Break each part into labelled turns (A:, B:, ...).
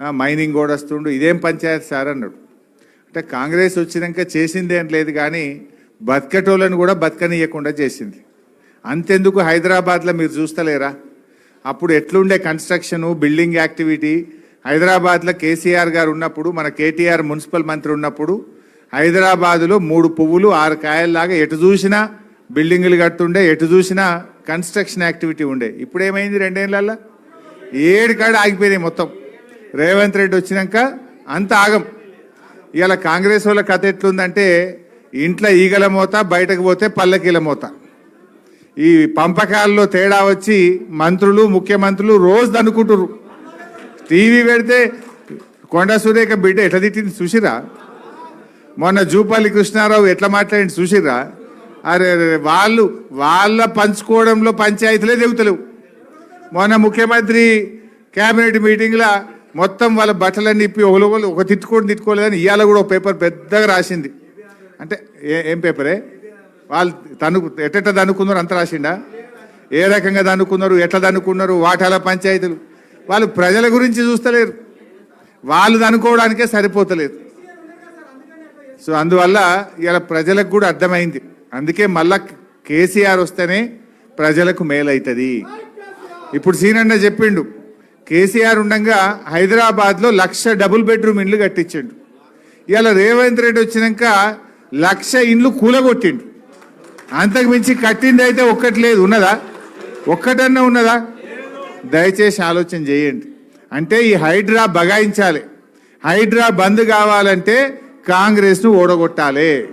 A: Mining కూడా వస్తుండు. ఇదేం పంచాయత్ సార్ అన్నాడు. అంటే కాంగ్రెస్ వచ్చినాక చేసింది ఏం లేదు కానీ బతికటోళ్ళని కూడా బతకనీయకుండా చేసింది. అంతెందుకు హైదరాబాద్లో మీరు చూస్తలేరా? అప్పుడు ఎట్లుండే కన్స్ట్రక్షను బిల్డింగ్ యాక్టివిటీ? హైదరాబాద్లో కేసీఆర్ గారు ఉన్నప్పుడు మన కేటీఆర్ మున్సిపల్ మంత్రి ఉన్నప్పుడు హైదరాబాదులో మూడు పువ్వులు ఆరు కాయల్లాగా ఎటు చూసినా బిల్డింగులు కట్టుండే ఎటు చూసినా కన్స్ట్రక్షన్ యాక్టివిటీ ఉండే. ఇప్పుడు ఏమైంది రెండేళ్ళల్లో ఏడు కాడ ఆగిపోయినాయి మొత్తం. రేవంత్ రెడ్డి వచ్చినాక అంత ఆగం. ఇవాళ కాంగ్రెస్ వాళ్ళ కథ ఎట్లుందంటే ఇంట్లో ఈగల మోత బయటకు పోతే పల్లకీల మోత. ఈ పంపకాల్లో తేడా వచ్చి మంత్రులు ముఖ్యమంత్రులు రోజు అనుకుంటురు టీవీ పెడితే కొండ సురేఖ బిడ్డ ఎట్లా తిట్టింది చూసిరా? మొన్న జూపల్లి కృష్ణారావు ఎట్లా మాట్లాడింది చూసిరా? అరే అరే, అరే, వాళ్ళు వాళ్ళ పంచుకోవడంలో పంచాయతీలే దిగుతలేవు మొన్న ముఖ్యమంత్రి కేబినెట్ మీటింగ్లో మొత్తం వాళ్ళ బట్టలన్నీ ఇప్పి ఒకరు ఒక తిట్టుకోండి తిట్టుకోలేదని ఇవాళ కూడా ఒక పేపర్ పెద్దగా రాసింది. అంటే ఏ ఏం పేపరే? వాళ్ళు తను ఎట్ట దనుకున్నారు అంత రాసిండా? ఏ రకంగా దనుకున్నారు? ఎట్లా దనుకున్నారు? వాటాల పంచాయతీలు. వాళ్ళు ప్రజల గురించి చూస్తలేరు. వాళ్ళు దనుకోవడానికే సరిపోతలేదు. సో అందువల్ల ఇలా ప్రజలకు కూడా అర్థమైంది. అందుకే మళ్ళా కేసీఆర్ వస్తేనే ప్రజలకు మేలవుతుంది ఇప్పుడు సీనన్న చెప్పిండు కేసీఆర్ ఉండగా హైదరాబాద్లో లక్ష డబుల్ బెడ్రూమ్ ఇండ్లు కట్టించిండు. ఇవాళ రేవంత్ రెడ్డి వచ్చినాక లక్ష ఇండ్లు కూలగొట్టిండు. అంతకు మించి కట్టింది అయితే ఒక్కటి లేదు. ఉన్నదా? ఒక్కటన్నా ఉన్నదా? దయచేసి ఆలోచన చేయండి. అంటే ఈ హైడ్రా బగాయించాలి. హైడ్రా బంద్ కావాలంటే కాంగ్రెస్ను ఓడగొట్టాలి.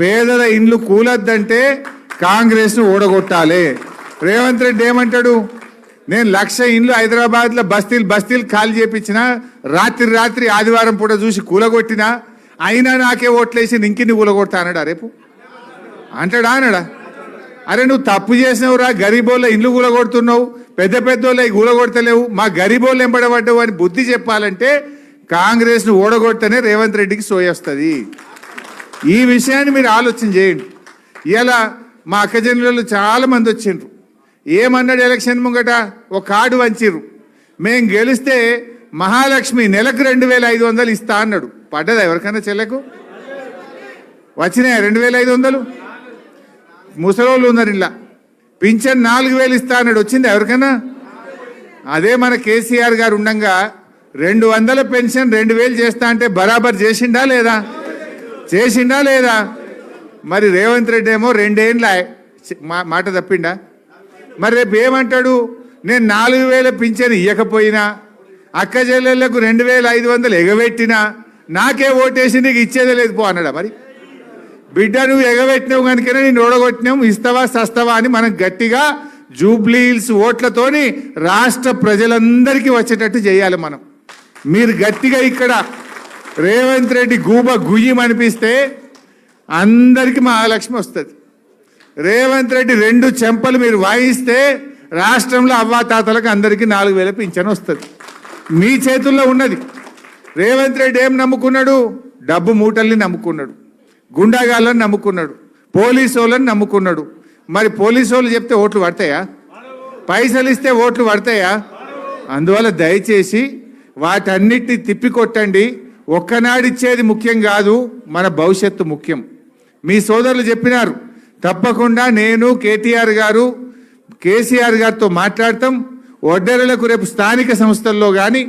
A: పేదల ఇండ్లు కూలొద్దంటే కాంగ్రెస్ను ఓడగొట్టాలి. రేవంత్ రెడ్డి ఏమంటాడు? నేను లక్ష ఇండ్లు హైదరాబాద్లో బస్తీలు బస్తీలు ఖాళీ చేపించిన రాత్రి రాత్రి ఆదివారం పూట చూసి కూలగొట్టినా అయినా నాకే ఓట్లేసి ఇంకిన్ని కూలగొడతా అన్నాడా రేపు? అంటాడా అనడా అరే నువ్వు తప్పు చేసినవురా గరీబోళ్ళ ఇండ్లు కూలగొడుతున్నావు పెద్ద పెద్దోళ్ళ కూలగొడతలేవు మా గరీబోళ్ళు ఎంబడబడ్డావు అని బుద్ధి చెప్పాలంటే కాంగ్రెస్ను ఓడగొడితేనే రేవంత్ రెడ్డికి సోయొస్తుంది ఈ విషయాన్ని మీరు ఆలోచన చేయండి. ఇలా మా అక్కజనులలో చాలా మంది వచ్చిండ్రు. ఏమన్నాడు ఎలక్షన్ ముంగట? ఒక కార్డు వంచిర్రు. మేం గెలిస్తే మహాలక్ష్మి నెలకు రెండు వేల ఐదు వందలు ఇస్తా అన్నాడు. పడ్డదా ఎవరికైనా చెల్లెకు? వచ్చినాయా రెండు వేల ఐదు వందలు? ముసలోళ్ళు ఉన్నారు ఇలా పింఛన్ నాలుగు వేలు ఇస్తా అన్నాడు. వచ్చింది ఎవరికైనా అదే మన కేసీఆర్ గారు ఉండంగా రెండు వందల పెన్షన్ రెండు వేలు చేస్తా అంటే బరాబర్ చేసిండా లేదా? చేసిండా లేదా? మరి రేవంత్ రెడ్డి ఏమో రెండేళ్ళ మా- మాట తప్పిండా? మరి రేపు ఏమంటాడు? నేను నాలుగు వేల పింఛన్ ఇవ్వకపోయినా అక్క చెల్లెళ్ళకు రెండు వేల ఐదు వందలు ఎగబెట్టినా నాకే ఓటేసి నీకు ఇచ్చేదే లేదు పో అన్నాడా మరి? బిడ్డ నువ్వు ఎగబెట్టినావు కనుకనే నేను ఓడగొట్టినావు ఇస్తావా సస్తావా అని మనం గట్టిగా జూబ్లీల్స్ ఓట్లతోని రాష్ట్ర ప్రజలందరికీ వచ్చేటట్టు చేయాలి మనం. మీరు గట్టిగా ఇక్కడ రేవంత్ రెడ్డి గూబ గుయ్యం అనిపిస్తే అందరికీ మహాలక్ష్మి వస్తుంది. రేవంత్ రెడ్డి రెండు చెంపలు మీరు వాయిస్తే రాష్ట్రంలో అవ్వాతాతలకు అందరికీ నాలుగు వేల పింఛన్ వస్తుంది. మీ చేతుల్లో ఉన్నది. రేవంత్ రెడ్డి ఏం నమ్ముకున్నాడు? డబ్బు మూటల్ని నమ్ముకున్నాడు. గుండాగాళ్ళని నమ్ముకున్నాడు. పోలీసు వాళ్ళని నమ్ముకున్నాడు. మరి పోలీసు వాళ్ళు చెప్తే ఓట్లు పడతాయా? పైసలు ఇస్తే ఓట్లు పడతాయా? అందువల్ల దయచేసి వాటన్నిటిని తిప్పికొట్టండి. ఒక్కనాడిచ్చేది ముఖ్యం కాదు మన భవిష్యత్తు ముఖ్యం. మీ సోదరులు చెప్పినారు. తప్పకుండా నేను కేటీఆర్ గారు కేసీఆర్ గారితో మాట్లాడతాం. ఒడ్డెరలకు రేపు స్థానిక సంస్థల్లో కానీ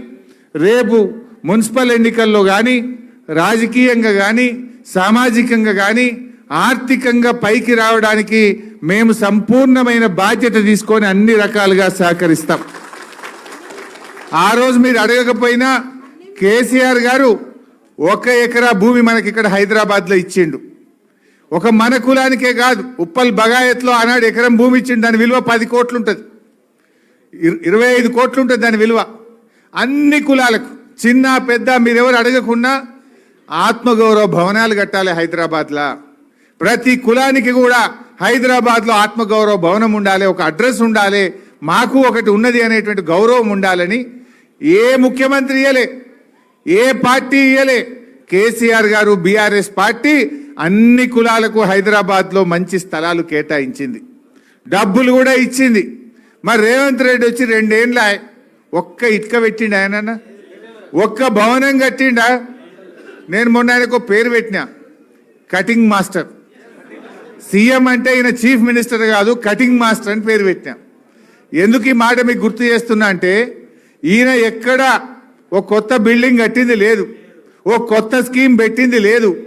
A: రేపు మున్సిపల్ ఎన్నికల్లో కానీ రాజకీయంగా కానీ సామాజికంగా కానీ ఆర్థికంగా పైకి రావడానికి మేము సంపూర్ణమైన బాధ్యత తీసుకొని అన్ని రకాలుగా సహకరిస్తాం. ఆ రోజు మీరు అడగకపోయినా కేసీఆర్ గారు ఒక ఎకరా భూమి మనకి ఇక్కడ హైదరాబాద్లో ఇచ్చిండు. ఒక మన కులానికే కాదు ఉప్పల్ బగాయత్లో ఆనాడు ఎకరం భూమి ఇచ్చిండు దాని విలువ పది కోట్లు ఉంటుంది ఇరవై ఐదు కోట్లు ఉంటుంది దాని విలువ. అన్ని కులాలకు చిన్న పెద్ద మీరెవరు అడగకుండా ఆత్మగౌరవ భవనాలు కట్టాలి హైదరాబాద్లో. ప్రతి కులానికి కూడా హైదరాబాద్లో ఆత్మగౌరవ భవనం ఉండాలి ఒక అడ్రస్ ఉండాలి మాకు ఒకటి ఉన్నది అనేటువంటి గౌరవం ఉండాలని ఏ ముఖ్యమంత్రి ఇయ్యలే ఏ పార్టీ ఇయ్యలే. కేసీఆర్ గారు బీఆర్ఎస్ పార్టీ అన్ని కులాలకు హైదరాబాద్లో మంచి స్థలాలు కేటాయించింది. డబ్బులు కూడా ఇచ్చింది. మరి రేవంత్ రెడ్డి వచ్చి రెండేళ్ళ ఒక్క ఇటుక పెట్టిండు ఆయన ఒక్క భవనం కట్టిండా? నేను మొన్న ఆయనకు పేరు పెట్టిన. Cutting master. సీఎం అంటే ఈయన చీఫ్ మినిస్టర్ కాదు కటింగ్ మాస్టర్ అని పేరు పెట్టిన. ఎందుకు ఈ మాట మీకు గుర్తు చేస్తున్నా అంటే ఈయన ఎక్కడ ఒక కొత్త బిల్డింగ్ కట్టింది లేదు. ఓ కొత్త స్కీమ్ పెట్టింది లేదు.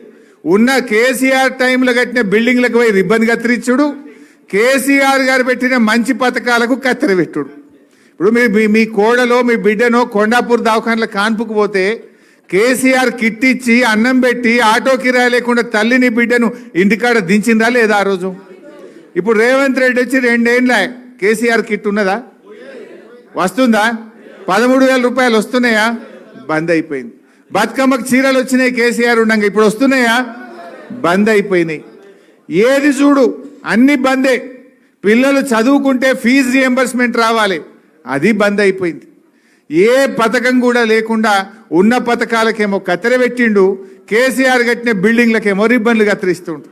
A: ఉన్న కేసీఆర్ టైంలో కట్టిన బిల్డింగ్లకు పోయి రిబ్బన్ కత్తిరించుడు కేసీఆర్ గారు పెట్టిన మంచి పథకాలకు కత్తెర పెట్టుడు. ఇప్పుడు మీ మీ- మీ కోడలో మీ బిడ్డనో కొండాపూర్ దవాఖానలో కాన్పుకు పోతే కేసీఆర్ కిట్ ఇచ్చి అన్నం పెట్టి ఆటో కిరాయి లేకుండా తల్లిని బిడ్డను ఇంటికాడ దించిందా లేదా ఆ రోజు? ఇప్పుడు రేవంత్ రెడ్డి వచ్చి రెండేళ్ళ కేసీఆర్ కిట్ ఉన్నదా? వస్తుందా? పదమూడు వేల రూపాయలు వస్తున్నాయా? బంద్ అయిపోయింది. బతుకమ్మకు చీరలు వచ్చినాయి కేసీఆర్ ఉండగా. ఇప్పుడు వస్తున్నాయా? బంద్ అయిపోయినాయి. ఏది చూడు అన్ని బందే. పిల్లలు చదువుకుంటే ఫీజు రియంబర్స్మెంట్ రావాలి. అది బంద్ అయిపోయింది. ఏ పథకం కూడా లేకుండా ఉన్న పథకాలకేమో కత్తెర పెట్టిండు కేసీఆర్ కట్టిన బిల్డింగ్లకేమో రిబ్బన్లు కత్తిరిస్తుండు.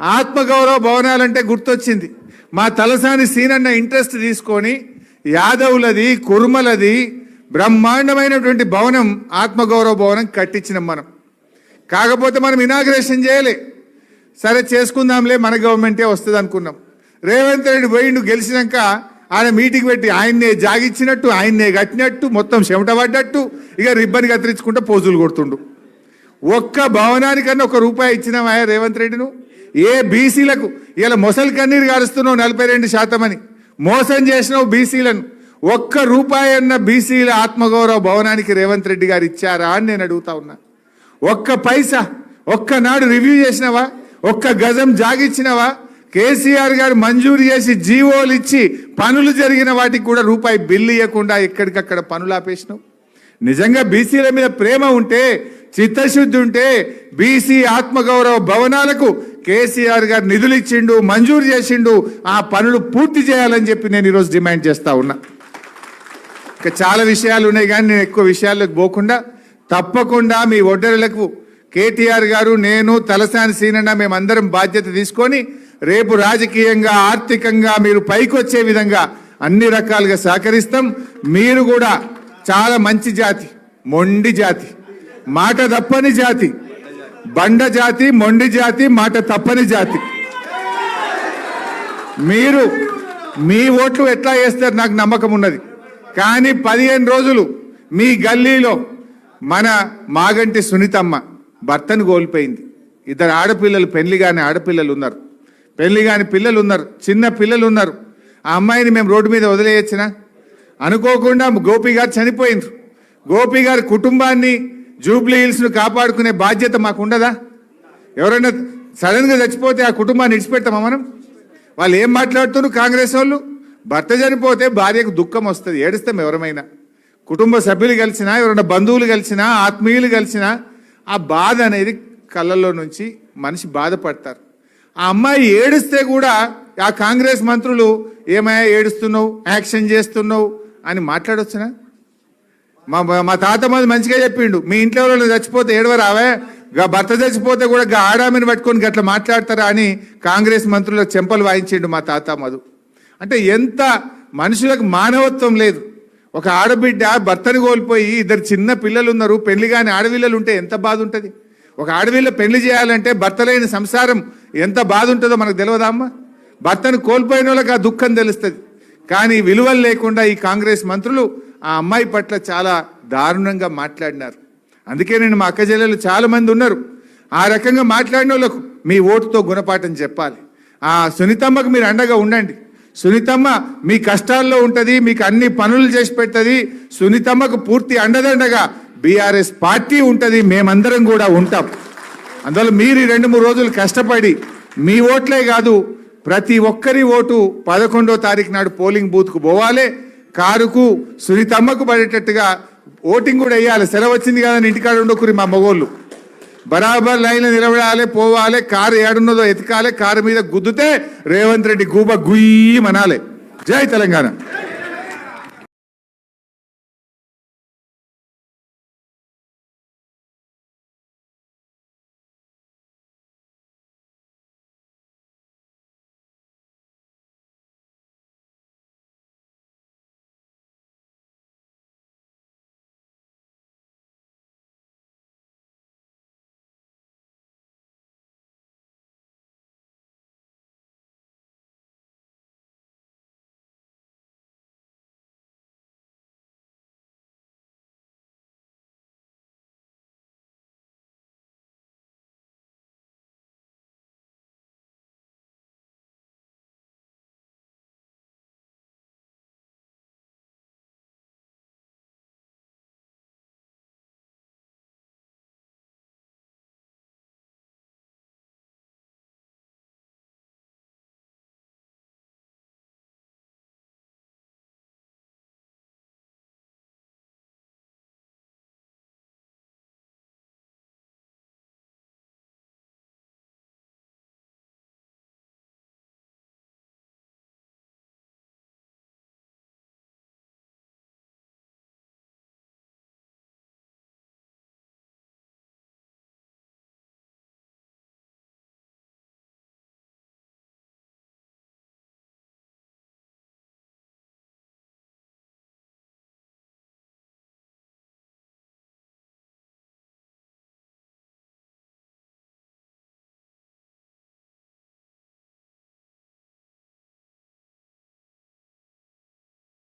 A: ఆత్మగౌరవ భవనాలంటే గుర్తొచ్చింది. మా తలసాని సీనన్న ఇంట్రెస్ట్ తీసుకొని యాదవులది కుర్మలది బ్రహ్మాండమైనటువంటి భవనం ఆత్మగౌరవ భవనం కట్టించినాం మనం. కాకపోతే మనం ఇనాగ్రేషన్ చేయలే. సరే చేసుకుందాంలే మన గవర్నమెంటే వస్తుంది అనుకున్నాం రేవంత్ రెడ్డి పోయిండు గెలిచినాక ఆయన మీటింగ్ పెట్టి ఆయన్నే జాగిచ్చినట్టు ఆయన్నే కట్టినట్టు మొత్తం చెమట పడ్డట్టు ఇక రిబ్బన్ కత్తిరించుకుంటే పోజులు కొడుతుండు. ఒక్క భవనానికన్నా ఒక రూపాయి ఇచ్చినావా రేవంత్ రెడ్డిను. ఏ బీసీలకు ఇలా మొసలి కన్నీరు కారుస్తున్నావు నలభై రెండు శాతం అని. మోసం చేసినావు బీసీలను. ఒక్క రూపాయి అన్న బీసీల ఆత్మగౌరవ భవనానికి రేవంత్ రెడ్డి గారు ఇచ్చారా అని నేను అడుగుతా ఉన్నా. ఒక్క పైసా ఒక్కనాడు రివ్యూ చేసినావా? ఒక్క గజం జాగిచ్చినవా? కేసీఆర్ గారు మంజూరు చేసి జీవోలు ఇచ్చి పనులు జరిగిన వాటికి కూడా రూపాయి బిల్లు ఇవ్వకుండా ఎక్కడికక్కడ పనులు ఆపేసినావు. నిజంగా బీసీల మీద ప్రేమ ఉంటే చిత్తశుద్ధి ఉంటే బీసీ ఆత్మగౌరవ భవనాలకు కేసీఆర్ గారు నిధులు ఇచ్చిండు మంజూరు చేసిండు ఆ పనులు పూర్తి చేయాలని చెప్పి నేను ఈరోజు డిమాండ్ చేస్తా ఉన్నా. ఇంకా చాలా విషయాలు ఉన్నాయి కానీ నేను ఎక్కువ విషయాల్లోకి పోకుండా తప్పకుండా మీ ఒడ్డరులకు కేటీఆర్ గారు నేను తలసాని సీనన్న మేమందరం బాధ్యత తీసుకొని రేపు రాజకీయంగా ఆర్థికంగా మీరు పైకొచ్చే విధంగా అన్ని రకాలుగా సహకరిస్తాం. మీరు కూడా చాలా మంచి జాతి మొండి జాతి మాట తప్పని జాతి బండ జాతి మొండి జాతి మాట తప్పని జాతి. మీరు మీ ఓట్లు ఎట్లా వేస్తారు నాకు నమ్మకం ఉన్నది. కానీ పదిహేను రోజులు మీ గల్లీలో మన మాగంటి సునీతమ్మ భర్తను కోల్పోయింది. ఇద్దరు ఆడపిల్లలు పెళ్ళి కాని ఆడపిల్లలు ఉన్నారు. పెళ్ళి కాని పిల్లలు ఉన్నారు. చిన్న పిల్లలు ఉన్నారు. ఆ అమ్మాయిని మేము రోడ్డు మీద వదిలేయచ్చునా? అనుకోకుండా గోపి గారు చనిపోయింది గోపి గారి కుటుంబాన్ని జూబ్లీ హిల్స్ను కాపాడుకునే బాధ్యత మాకు ఉండదా ఎవరైనా సడన్గా చచ్చిపోతే ఆ కుటుంబాన్ని ఇడిచిపెడతామా మనం? వాళ్ళు ఏం మాట్లాడుతున్నారు కాంగ్రెస్ వాళ్ళు? భర్త చనిపోతే భార్యకు దుఃఖం వస్తుంది. ఏడుస్తాం ఎవరమైనా. కుటుంబ సభ్యులు కలిసినా ఎవరైనా బంధువులు కలిసినా ఆత్మీయులు కలిసినా ఆ బాధ అనేది కళ్ళల్లో నుంచి మనిషి బాధపడతారు. ఆ అమ్మాయి ఏడిస్తే కూడా ఆ కాంగ్రెస్ మంత్రులు ఏమయ్యా ఏడుస్తున్నావు? యాక్షన్ చేస్తున్నావు? అని మాట్లాడొచ్చునా? మా మా- తాత మాది మంచిగా చెప్పిండు. మీ ఇంట్లో వాళ్ళు చచ్చిపోతే ఏడవరావే? గా భర్త చచ్చిపోతే కూడా ఆడామిని పట్టుకొని గట్ల మాట్లాడతారా అని కాంగ్రెస్ మంత్రులకు చెంపలు వాయించిండు మా తాత మధు అంటే ఎంత మనుషులకు మానవత్వం లేదు. ఒక ఆడబిడ్డ భర్తను కోల్పోయి ఇద్దరు చిన్న పిల్లలు ఉన్నారు పెళ్ళి కాని ఆడపిల్లలు ఉంటే ఎంత బాధ ఉంటుంది ఒక ఆడపిల్ల పెళ్ళి చేయాలంటే భర్త లేని సంసారం ఎంత బాధ ఉంటుందో మనకు తెలియదామ్మా భర్తను కోల్పోయిన వాళ్ళకి ఆ దుఃఖం తెలుస్తుంది. కానీ విలువలు లేకుండా ఈ కాంగ్రెస్ మంత్రులు ఆ అమ్మాయి పట్ల చాలా దారుణంగా మాట్లాడినారు. అందుకే నేను మా అక్క చెల్లెలు చాలా మంది ఉన్నారు. ఆ రకంగా మాట్లాడిన వాళ్ళకు మీ ఓటుతో గుణపాఠం చెప్పాలి. ఆ సునీతమ్మకు మీరు అండగా ఉండండి. సునీతమ్మ మీ కష్టాల్లో ఉంటుంది మీకు అన్ని పనులు చేసి పెడుతుంది. సునీతమ్మకు పూర్తి అండదండగా బీఆర్ఎస్ పార్టీ ఉంటుంది మేమందరం కూడా ఉంటాం. అందువల్ల మీరు ఈ రెండు మూడు రోజులు కష్టపడి మీ ఓట్లే కాదు ప్రతి ఒక్కరి ఓటు పదకొండో తారీఖు నాడు పోలింగ్ బూత్కు పోవాలి. కారుకు సునీతమ్మకు పడేటట్టుగా ఓటింగ్ కూడా వేయాలి. సెలవు వచ్చింది కదా ఇంటికాడ ఉండకురి మా మగోళ్ళు. బరాబర్ లైన్ నిలబడాలి పోవాలి కారు ఏడున్నదో ఎతకాలి కారు మీద గుద్దుతే రేవంత్ రెడ్డి గూబ గుయ్యి మనాలి. జై తెలంగాణ.